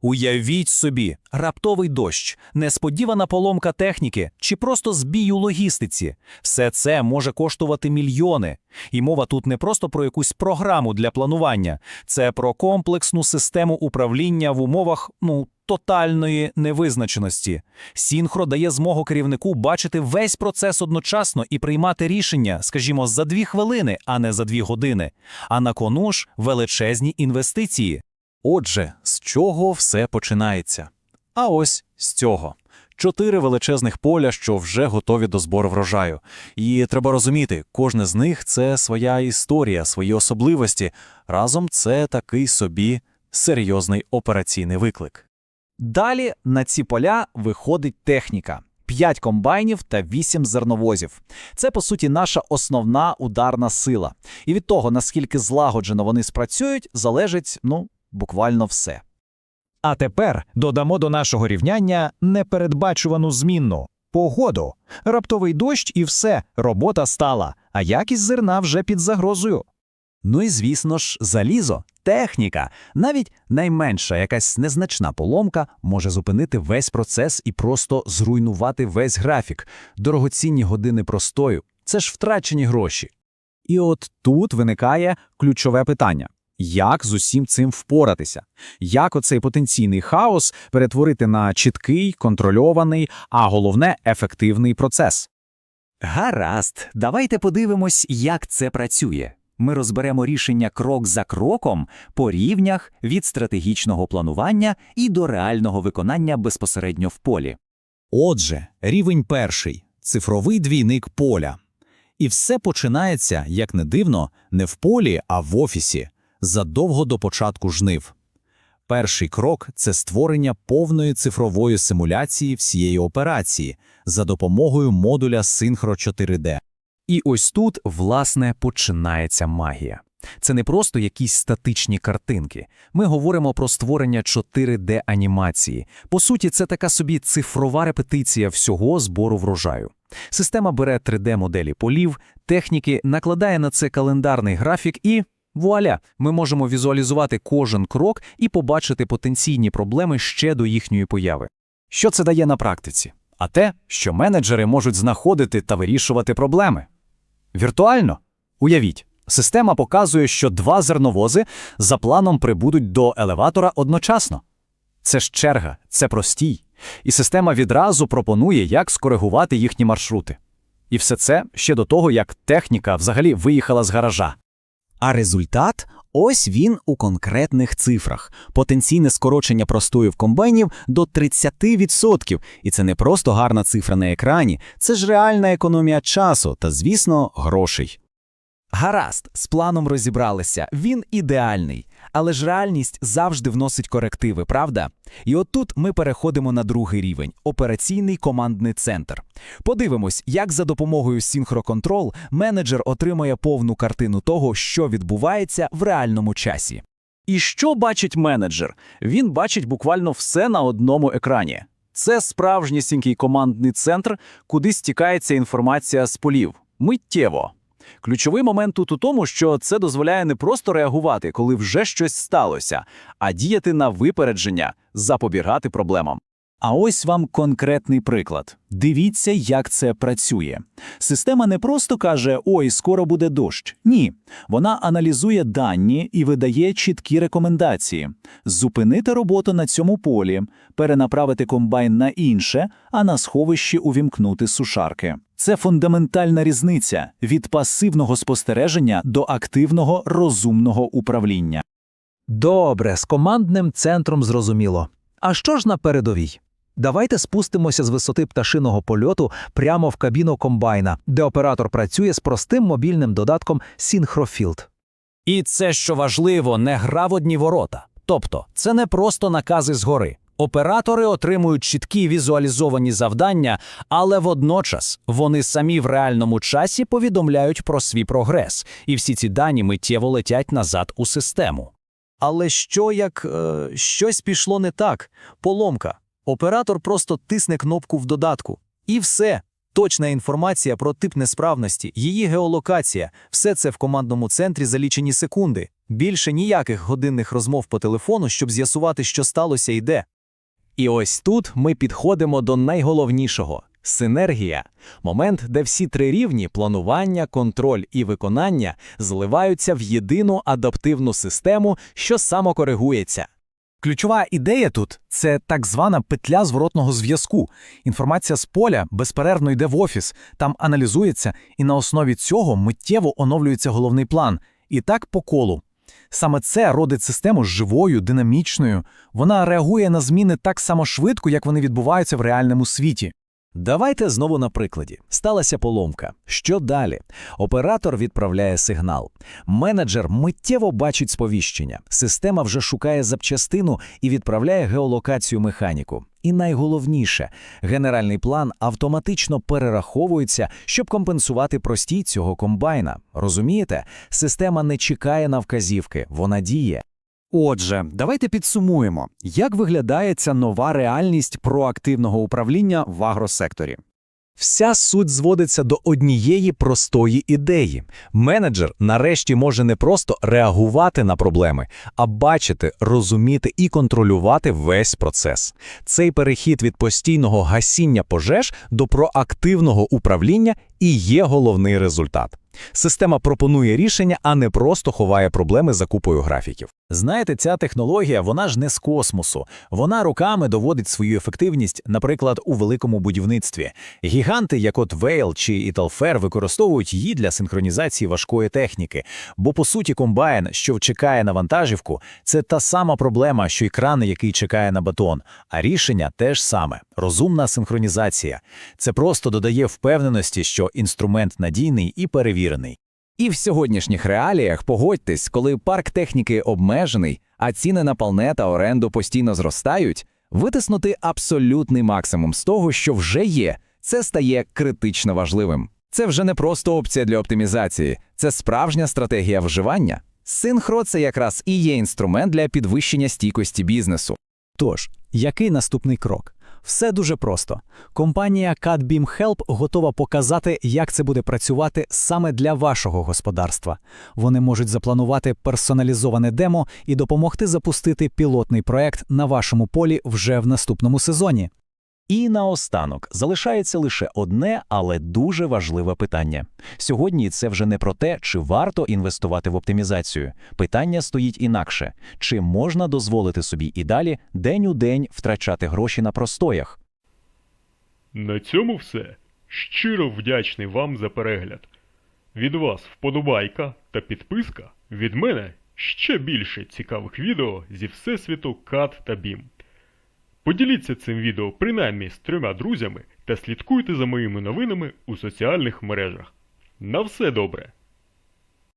Уявіть собі, раптовий дощ, несподівана поломка техніки чи просто збій у логістиці. Все це може коштувати мільйони. І мова тут не просто про якусь програму для планування, це про комплексну систему управління в умовах, ну, тотальної невизначеності. Сінхро дає змогу керівнику бачити весь процес одночасно і приймати рішення, скажімо, за дві хвилини, а не за дві години. А на кону ж величезні інвестиції. Отже, з чого все починається? А ось з цього. Чотири величезних поля, що вже готові до збору врожаю. І треба розуміти, кожне з них це своя історія, свої особливості. Разом це такий собі серйозний операційний виклик. Далі на ці поля виходить техніка. 5 комбайнів та 8 зерновозів. Це, по суті, наша основна ударна сила. І від того, наскільки злагоджено вони спрацюють, залежить, ну, буквально все. А тепер додамо до нашого рівняння непередбачувану змінну погоду. Раптовий дощ і все, робота стала, а якість зерна вже під загрозою. Ну і, звісно ж, залізо, техніка. Навіть найменша якась незначна поломка може зупинити весь процес і просто зруйнувати весь графік. Дорогоцінні години простою. Це ж втрачені гроші. І от тут виникає ключове питання. Як з усім цим впоратися? Як оцей потенційний хаос перетворити на чіткий, контрольований, а головне ефективний процес? Гаразд, давайте подивимось, як це працює. Ми розберемо рішення крок за кроком по рівнях від стратегічного планування і до реального виконання безпосередньо в полі. Отже, рівень перший цифровий двійник поля. І все починається, як не дивно, не в полі, а в офісі, задовго до початку жнив. Перший крок це створення повної цифрової симуляції всієї операції за допомогою модуля Synchro 4D. І ось тут, власне, починається магія. Це не просто якісь статичні картинки. Ми говоримо про створення 4D-анімації. По суті, це така собі цифрова репетиція всього збору врожаю. Система бере 3D-моделі полів, техніки, накладає на це календарний графік і вуаля, ми можемо візуалізувати кожен крок і побачити потенційні проблеми ще до їхньої появи. Що це дає на практиці? А те, що менеджери можуть знаходити та вирішувати проблеми. Віртуально? Уявіть, система показує, що два зерновози за планом прибудуть до елеватора одночасно. Це ж черга, це простій. І система відразу пропонує, як скоригувати їхні маршрути. І все це ще до того, як техніка взагалі виїхала з гаража. А результат ось він у конкретних цифрах. Потенційне скорочення простою в комбайнів до 30%. І це не просто гарна цифра на екрані, це ж реальна економія часу та, звісно, грошей. Гаразд, з планом розібралися, він ідеальний. Але ж реальність завжди вносить корективи, правда? І отут ми переходимо на другий рівень операційний командний центр. Подивимось, як за допомогою Synchro менеджер отримує повну картину того, що відбувається в реальному часі. І що бачить менеджер? Він бачить буквально все на одному екрані. Це справжнісінький командний центр, куди стікається інформація з полів. Миттєво. Ключовий момент тут у тому, що це дозволяє не просто реагувати, коли вже щось сталося, а діяти на випередження, запобігати проблемам. А ось вам конкретний приклад. Дивіться, як це працює. Система не просто каже Ой, скоро буде дощ. Ні. Вона аналізує дані і видає чіткі рекомендації: зупинити роботу на цьому полі, перенаправити комбайн на інше, а на сховищі увімкнути сушарки. Це фундаментальна різниця від пасивного спостереження до активного розумного управління. Добре, з командним центром зрозуміло. А що ж на передовій? Давайте спустимося з висоти пташиного польоту прямо в кабіну комбайна, де оператор працює з простим мобільним додатком Synchrofield. І це, що важливо, не гра в одні ворота. Тобто, це не просто накази згори. Оператори отримують чіткі візуалізовані завдання, але водночас вони самі в реальному часі повідомляють про свій прогрес, і всі ці дані миттєво летять назад у систему. Але що як е, щось пішло не так? Поломка. Оператор просто тисне кнопку в додатку. І все. Точна інформація про тип несправності, її геолокація все це в командному центрі за лічені секунди. Більше ніяких годинних розмов по телефону, щоб з'ясувати, що сталося і де. І ось тут ми підходимо до найголовнішого синергія момент, де всі три рівні планування, контроль і виконання зливаються в єдину адаптивну систему, що самокоригується. Ключова ідея тут це так звана петля зворотного зв'язку. Інформація з поля безперервно йде в офіс, там аналізується, і на основі цього миттєво оновлюється головний план. І так по колу. Саме це родить систему живою, динамічною. Вона реагує на зміни так само швидко, як вони відбуваються в реальному світі. Давайте знову на прикладі. Сталася поломка. Що далі? Оператор відправляє сигнал. Менеджер миттєво бачить сповіщення. Система вже шукає запчастину і відправляє геолокацію механіку. І найголовніше, генеральний план автоматично перераховується, щоб компенсувати простій цього комбайна. Розумієте? Система не чекає на вказівки, вона діє. Отже, давайте підсумуємо, як виглядає ця нова реальність проактивного управління в агросекторі. Вся суть зводиться до однієї простої ідеї. Менеджер нарешті може не просто реагувати на проблеми, а бачити, розуміти і контролювати весь процес. Цей перехід від постійного гасіння пожеж до проактивного управління і є головний результат. Система пропонує рішення, а не просто ховає проблеми за купою графіків. Знаєте, ця технологія, вона ж не з космосу. Вона руками доводить свою ефективність, наприклад, у великому будівництві. Гіганти, як от Вейл чи Італфер, використовують її для синхронізації важкої техніки. Бо, по суті, комбайн, що чекає на вантажівку, це та сама проблема, що й кран, який чекає на бетон. А рішення теж саме розумна синхронізація. Це просто додає впевненості, що інструмент надійний і перевірений. І в сьогоднішніх реаліях погодьтесь, коли парк техніки обмежений, а ціни на палне та оренду постійно зростають, витиснути абсолютний максимум з того, що вже є, це стає критично важливим. Це вже не просто опція для оптимізації, це справжня стратегія вживання. Синхро це якраз і є інструмент для підвищення стійкості бізнесу. Тож, який наступний крок? Все дуже просто. Компанія CutBeam Help готова показати, як це буде працювати саме для вашого господарства. Вони можуть запланувати персоналізоване демо і допомогти запустити пілотний проект на вашому полі вже в наступному сезоні. І наостанок залишається лише одне, але дуже важливе питання. Сьогодні це вже не про те, чи варто інвестувати в оптимізацію. Питання стоїть інакше: чи можна дозволити собі і далі день у день втрачати гроші на простоях? На цьому все. Щиро вдячний вам за перегляд. Від вас вподобайка та підписка. Від мене ще більше цікавих відео зі Всесвіту Кат та Бім. Поділіться цим відео принаймні з трьома друзями та слідкуйте за моїми новинами у соціальних мережах. На все добре!